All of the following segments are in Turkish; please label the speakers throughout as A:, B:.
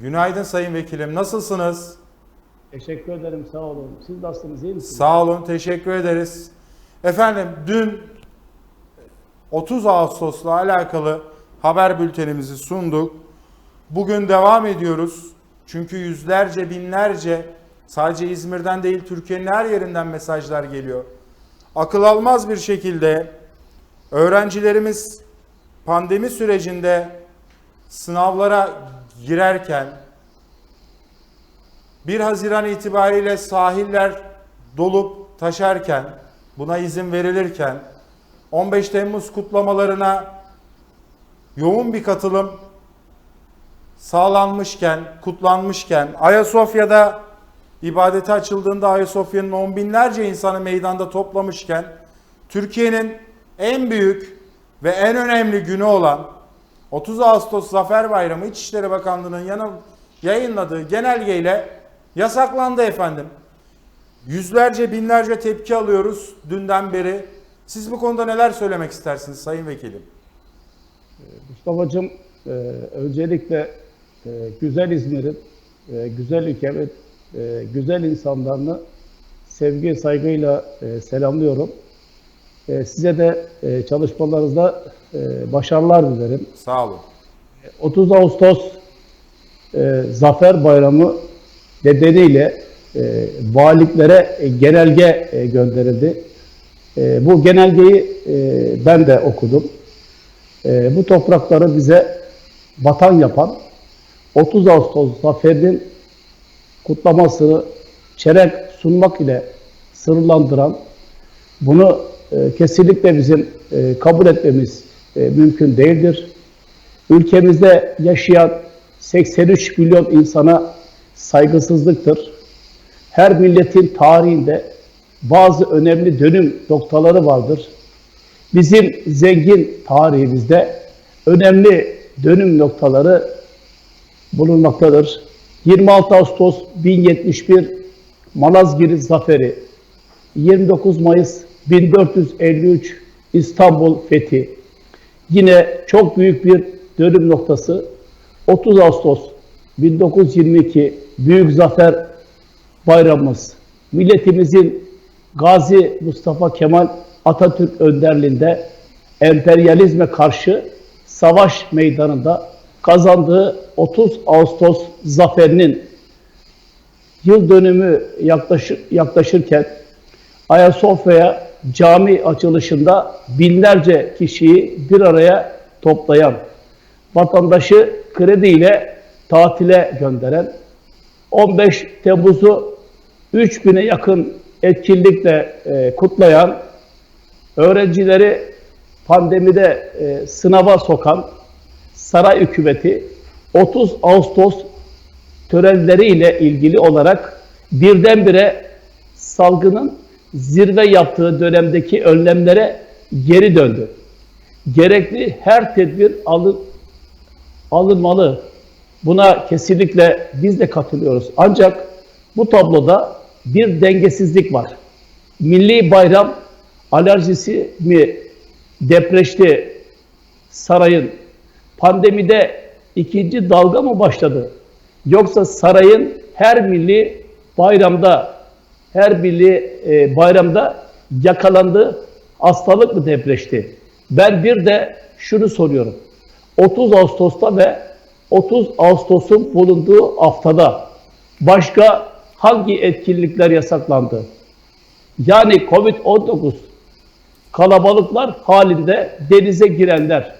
A: Günaydın Sayın Vekilim. Nasılsınız?
B: Teşekkür ederim, sağ olun. Siz nasılsınız, iyi misiniz?
A: Sağ olun. Teşekkür ederiz. Efendim dün 30 Ağustos'la alakalı haber bültenimizi sunduk. Bugün devam ediyoruz. Çünkü yüzlerce, binlerce sadece İzmir'den değil Türkiye'nin her yerinden mesajlar geliyor. Akıl almaz bir şekilde öğrencilerimiz pandemi sürecinde sınavlara girerken 1 Haziran itibariyle sahiller dolup taşarken, buna izin verilirken, 15 Temmuz kutlamalarına yoğun bir katılım sağlanmışken, kutlanmışken, Ayasofya'da ibadete açıldığında Ayasofya'nın on binlerce insanı meydanda toplamışken, Türkiye'nin en büyük ve en önemli günü olan 30 Ağustos Zafer Bayramı İçişleri Bakanlığı'nın yanı yayınladığı genelgeyle yasaklandı efendim. Yüzlerce binlerce tepki alıyoruz dünden beri. Siz bu konuda neler söylemek istersiniz Sayın Vekilim?
B: Mustafa'cığım, e, öncelikle e, güzel İzmir'in, e, güzel ülkemin, e, güzel insanlarını sevgi, saygıyla selamlıyorum. E, size de e, çalışmalarınızda e, başarılar dilerim.
A: Sağ olun.
B: 30 Ağustos Zafer Bayramı nedeniyle e, valiklere e, genelge gönderildi. Bu genelgeyi ben de okudum. Bu toprakları bize vatan yapan 30 Ağustos Zaferi'nin kutlamasını çerek sunmak ile sınırlandıran bunu kesinlikle bizim e, kabul etmemiz e, mümkün değildir. Ülkemizde yaşayan 83 milyon insana saygısızlıktır. Her milletin tarihinde bazı önemli dönüm noktaları vardır. Bizim zengin tarihimizde önemli dönüm noktaları bulunmaktadır. 26 Ağustos 1071 Malazgirt Zaferi, 29 Mayıs 1453 İstanbul Fethi, Yine çok büyük bir dönüm noktası 30 Ağustos 1922 Büyük Zafer Bayramımız. Milletimizin Gazi Mustafa Kemal Atatürk önderliğinde emperyalizme karşı savaş meydanında kazandığı 30 Ağustos zaferinin yıl dönümü yaklaşır, yaklaşırken Ayasofya'ya cami açılışında binlerce kişiyi bir araya toplayan, vatandaşı krediyle tatile gönderen, 15 Temmuz'u 3000'e yakın etkinlikle e, kutlayan, öğrencileri pandemide e, sınava sokan saray hükümeti 30 Ağustos törenleriyle ilgili olarak birdenbire salgının zirve yaptığı dönemdeki önlemlere geri döndü. Gerekli her tedbir alın, alınmalı. Buna kesinlikle biz de katılıyoruz. Ancak bu tabloda bir dengesizlik var. Milli bayram alerjisi mi depreşti sarayın? Pandemide ikinci dalga mı başladı? Yoksa sarayın her milli bayramda her milli e, bayramda yakalandığı hastalık mı depreşti? Ben bir de şunu soruyorum. 30 Ağustos'ta ve 30 Ağustos'un bulunduğu haftada başka hangi etkinlikler yasaklandı? Yani Covid-19 kalabalıklar halinde denize girenler,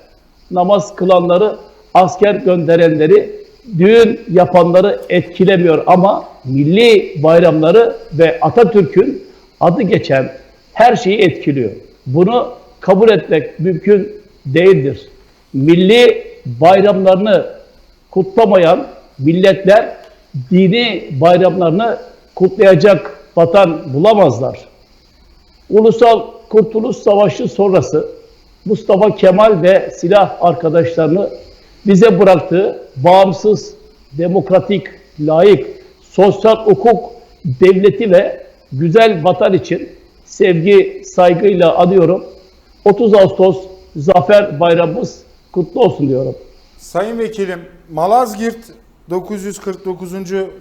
B: namaz kılanları, asker gönderenleri, düğün yapanları etkilemiyor ama milli bayramları ve Atatürk'ün adı geçen her şeyi etkiliyor. Bunu kabul etmek mümkün değildir. Milli bayramlarını kutlamayan milletler dini bayramlarını kutlayacak vatan bulamazlar. Ulusal Kurtuluş Savaşı sonrası Mustafa Kemal ve silah arkadaşlarını bize bıraktığı bağımsız, demokratik, layık, sosyal hukuk devleti ve güzel vatan için sevgi, saygıyla anıyorum. 30 Ağustos Zafer Bayramımız kutlu olsun diyorum.
A: Sayın Vekilim, Malazgirt 949.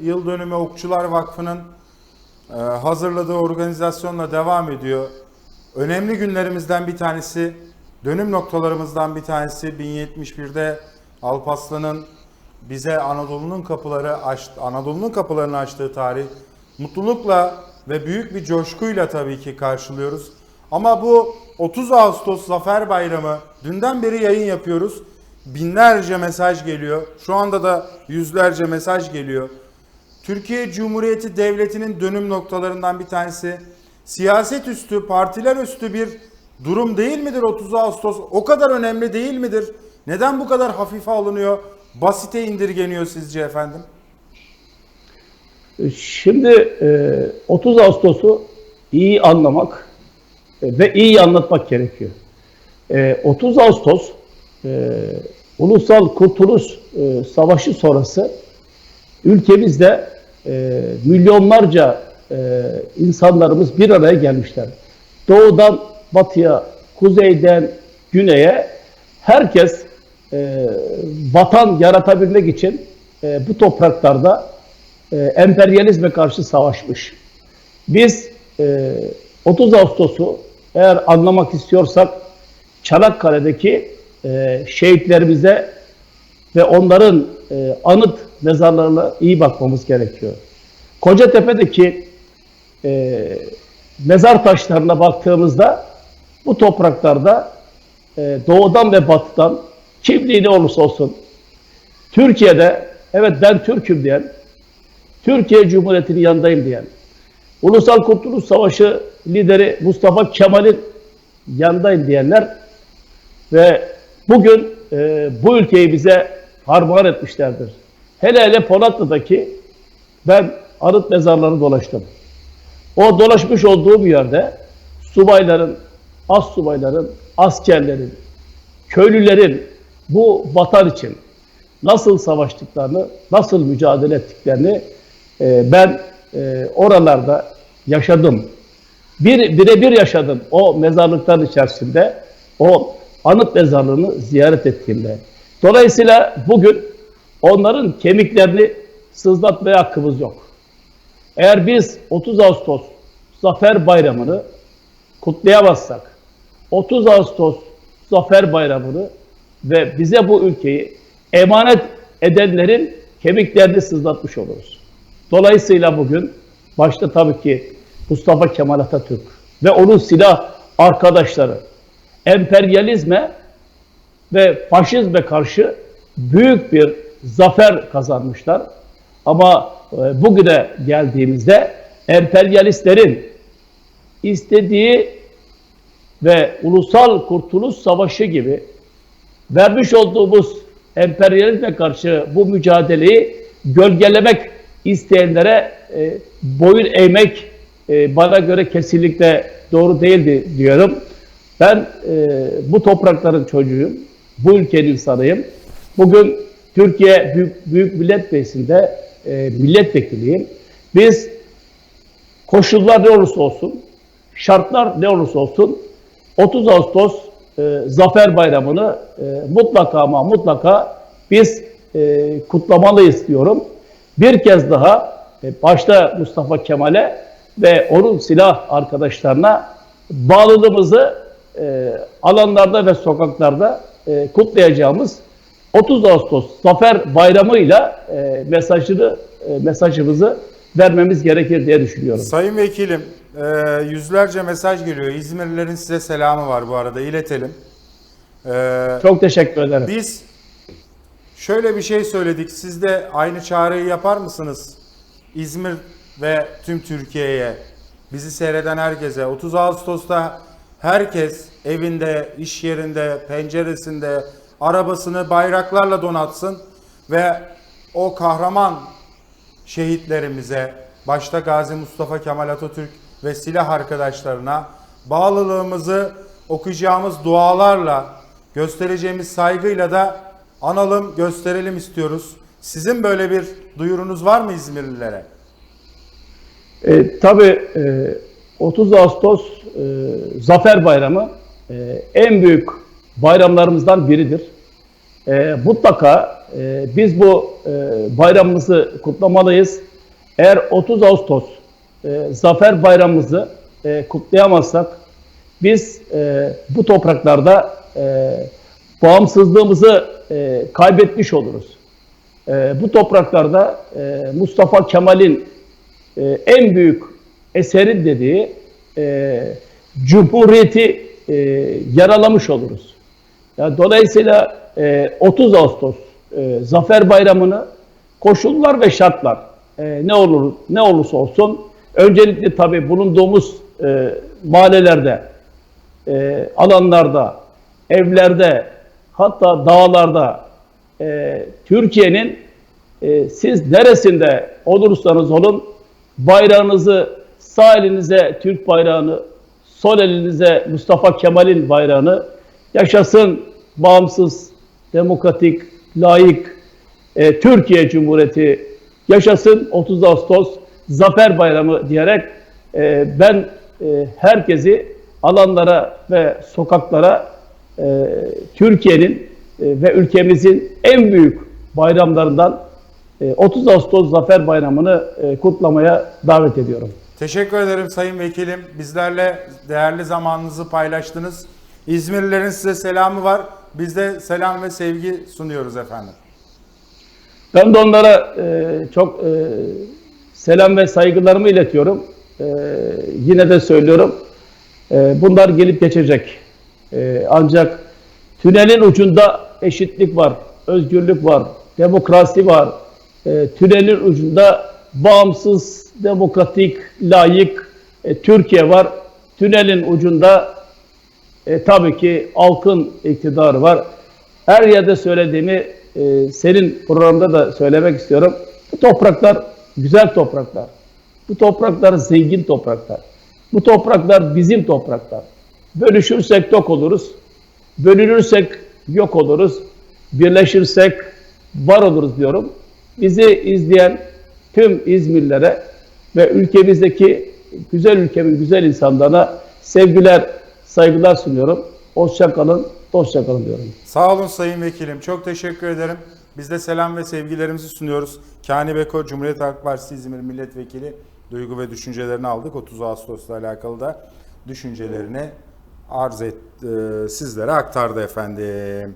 A: yıl dönümü Okçular Vakfı'nın e, hazırladığı organizasyonla devam ediyor. Önemli günlerimizden bir tanesi, dönüm noktalarımızdan bir tanesi 1071'de Alparslan'ın bize Anadolu'nun kapıları aç, Anadolu'nun kapılarını açtığı tarih. Mutlulukla ve büyük bir coşkuyla tabii ki karşılıyoruz. Ama bu 30 Ağustos Zafer Bayramı dünden beri yayın yapıyoruz. Binlerce mesaj geliyor. Şu anda da yüzlerce mesaj geliyor. Türkiye Cumhuriyeti Devleti'nin dönüm noktalarından bir tanesi. Siyaset üstü, partiler üstü bir durum değil midir 30 Ağustos? O kadar önemli değil midir? Neden bu kadar hafife alınıyor? Basite indirgeniyor sizce efendim?
B: Şimdi e, 30 Ağustos'u iyi anlamak e, ve iyi anlatmak gerekiyor. E, 30 Ağustos e, Ulusal Kurtuluş e, Savaşı sonrası ülkemizde e, milyonlarca e, insanlarımız bir araya gelmişler. Doğudan batıya, kuzeyden güneye herkes e, vatan yaratabilmek için e, bu topraklarda e, emperyalizme karşı savaşmış. Biz e, 30 Ağustos'u eğer anlamak istiyorsak Çanakkale'deki e, şehitlerimize ve onların e, anıt mezarlarına iyi bakmamız gerekiyor. Kocatepe'deki e, mezar taşlarına baktığımızda bu topraklarda e, doğudan ve batıdan kimliği ne olursa olsun Türkiye'de evet ben Türk'üm diyen, Türkiye Cumhuriyeti'nin yanındayım diyen, Ulusal Kurtuluş Savaşı lideri Mustafa Kemal'in yanındayım diyenler ve bugün e, bu ülkeyi bize armağan etmişlerdir. Hele hele Polatlı'daki ben anıt mezarları dolaştım. O dolaşmış olduğum yerde subayların, as subayların, askerlerin, köylülerin bu vatan için nasıl savaştıklarını, nasıl mücadele ettiklerini e, ben e, oralarda yaşadım. Bir birebir yaşadım o mezarlıkların içerisinde, o anıt mezarlığını ziyaret ettiğimde. Dolayısıyla bugün onların kemiklerini sızlatmaya hakkımız yok. Eğer biz 30 Ağustos Zafer Bayramı'nı kutlayamazsak, 30 Ağustos Zafer Bayramı'nı ve bize bu ülkeyi emanet edenlerin kemiklerini sızlatmış oluruz. Dolayısıyla bugün başta tabii ki Mustafa Kemal Atatürk ve onun silah arkadaşları emperyalizme ve faşizme karşı büyük bir zafer kazanmışlar. Ama e, bugüne geldiğimizde emperyalistlerin istediği ve ulusal kurtuluş savaşı gibi vermiş olduğumuz emperyalizme karşı bu mücadeleyi gölgelemek isteyenlere e, boyun eğmek e, bana göre kesinlikle doğru değildi diyorum. Ben e, bu toprakların çocuğuyum, bu ülkenin insanıyım. Bugün Türkiye Büyük, Büyük Millet Meclisi'nde e, milletvekiliyim. Biz koşullar ne olursa olsun, şartlar ne olursa olsun 30 Ağustos e, Zafer Bayramı'nı e, mutlaka ama mutlaka biz e, kutlamalıyız diyorum. Bir kez daha e, başta Mustafa Kemal'e ve onun silah arkadaşlarına bağlılığımızı e, alanlarda ve sokaklarda e, kutlayacağımız 30 Ağustos Zafer Bayramı'yla e, mesajını e, mesajımızı vermemiz gerekir diye düşünüyorum.
A: Sayın Vekilim, e, yüzlerce mesaj geliyor. İzmirlilerin size selamı var bu arada, iletelim. E,
B: Çok teşekkür ederim.
A: Biz şöyle bir şey söyledik. Siz de aynı çağrıyı yapar mısınız? İzmir ve tüm Türkiye'ye, bizi seyreden herkese. 30 Ağustos'ta herkes evinde, iş yerinde, penceresinde arabasını bayraklarla donatsın ve o kahraman şehitlerimize, başta Gazi Mustafa Kemal Atatürk ve silah arkadaşlarına bağlılığımızı okuyacağımız dualarla, göstereceğimiz saygıyla da analım, gösterelim istiyoruz. Sizin böyle bir duyurunuz var mı İzmirlilere?
B: E, tabii e, 30 Ağustos e, Zafer Bayramı e, en büyük bayramlarımızdan biridir. e, mutlaka e, biz bu e, bayramımızı kutlamalıyız. Eğer 30 Ağustos e, Zafer Bayramımızı e, kutlayamazsak biz e, bu topraklarda e, bağımsızlığımızı e, kaybetmiş oluruz. E, bu topraklarda e, Mustafa Kemal'in e, en büyük eserin dediği e, Cumhuriyeti e, yaralamış oluruz. Ya dolayısıyla e, 30 Ağustos e, Zafer Bayramı'nı koşullar ve şartlar e, ne olur ne olursa olsun öncelikle tabii bulunduğumuz e, mahallelerde, e, alanlarda, evlerde, hatta dağlarda e, Türkiye'nin e, siz neresinde olursanız olun bayrağınızı sağ elinize Türk bayrağını, sol elinize Mustafa Kemal'in bayrağını yaşasın bağımsız, demokratik, layık e, Türkiye Cumhuriyeti yaşasın 30 Ağustos Zafer Bayramı diyerek e, ben e, herkesi alanlara ve sokaklara e, Türkiye'nin e, ve ülkemizin en büyük bayramlarından e, 30 Ağustos Zafer Bayramı'nı e, kutlamaya davet ediyorum.
A: Teşekkür ederim Sayın Vekilim. Bizlerle değerli zamanınızı paylaştınız. İzmirlilerin size selamı var. Biz de selam ve sevgi sunuyoruz efendim.
B: Ben de onlara e, çok e, selam ve saygılarımı iletiyorum. E, yine de söylüyorum. E, bunlar gelip geçecek. E, ancak tünelin ucunda eşitlik var, özgürlük var, demokrasi var. E, tünelin ucunda bağımsız, demokratik, layık e, Türkiye var. Tünelin ucunda e, tabii ki halkın iktidarı var. Her yerde söylediğimi e, senin programda da söylemek istiyorum. Bu topraklar güzel topraklar. Bu topraklar zengin topraklar. Bu topraklar bizim topraklar. Bölüşürsek tok oluruz. Bölünürsek yok oluruz. Birleşirsek var oluruz diyorum. Bizi izleyen tüm İzmirlilere ve ülkemizdeki güzel ülkemin güzel insanlarına sevgiler, saygılar sunuyorum. Hoşça kalın, dostça kalın diyorum.
A: Sağ olun Sayın Vekilim. Çok teşekkür ederim. Biz de selam ve sevgilerimizi sunuyoruz. Kani Beko, Cumhuriyet Halk Partisi İzmir Milletvekili duygu ve düşüncelerini aldık. 30 Ağustos'la alakalı da düşüncelerini arz et, e, sizlere aktardı efendim.